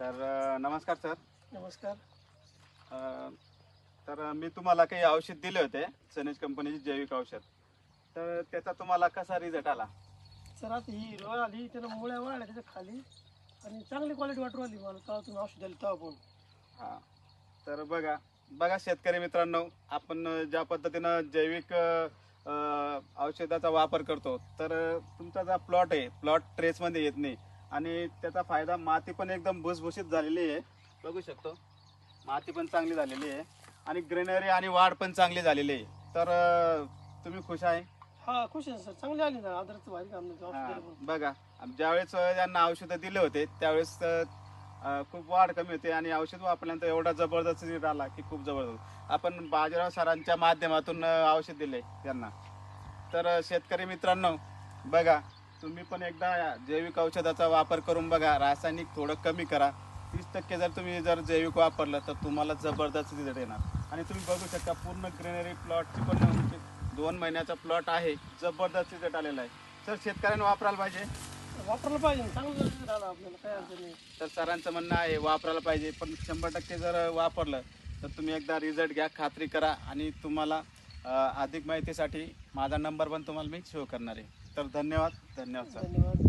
तर अ, नमस्कार सर. नमस्कार. अ, तर मी तुम्हाला काही औषध दिले होते सनेज कंपनीचे जैविक औषध. तर त्याचा तुम्हाला कसा रिझल्ट आला? सर आता ही रोळ आली त्यानं मुळ्या वाढल्या त्याच्याखाली आणि चांगली क्वालिटी वाटू आली मला तेव्हा तुम्ही औषध दिलं तेव्हा पण हा. तर बघा बघा शेतकरी मित्रांनो आपण ज्या पद्धतीनं जैविक अ, अ, औषधाचा वापर करतो तर तुमचा जो प्लॉट आहे प्लॉट ट्रेसमध्ये येत नाही. आणि त्याचा फायदा माती पण एकदम भुसभुशीत झालेली आहे. बघू शकतो. माती पण चांगली झालेली आहे. आणि ग्रेनरी आणि वाढ पण चांगली झालेली आहे. तर अ, तुम्ही खुश आहे? हा खुश आहे सर. चांगली आली ना. आदरचं भारी काम नाही हा, औषध दिलं पण. बघा. ज्यावेळेस अ, त्यांना औषधं दिले होते त्यावेळेस अ, अ, खूप वाढ कमी होते. आणि औषध वापरल्यानंतर एवढा जबरदस्त रिझल्ट आला की खूप जबरदस्त. आपण बाजीराव सरांच्या माध्यमातून अ, औषध दिले त्यांना. तर अ, शेतकरी मित्रांनो बघा तुम्ही पण एकदा जैविक औषधाचा वापर करून बघा रासायनिक थोडं कमी करा. तीस टक्के जर तुम्ही जर जैविक वापरलं तर तुम्हाला जबरदस्त रिझल्ट येणार. आणि तुम्ही बघू शकता पूर्ण ग्रीनरी प्लॉटची पण उंची दोन महिन्याचा प्लॉट आहे जबरदस्त रिझल्ट आलेला आहे. तर शेतकऱ्यांनी वापरायला पाहिजे? वापरलं पाहिजे ना, चांगलं रिझल्ट आला आपल्याला काय अडचण नाही. तर सरांचं म्हणणं आहे वापरायला पाहिजे. पण शंभर टक्के जर वापरलं तर तुम्ही एकदा रिझल्ट घ्या खात्री करा. आणि तुम्हाला अं, अधिक माहितीसाठी माझा नंबर पण तुम्हाला मी शो करणार आहे. तर धन्यवाद धन्यवाद सर. धन्यवाद.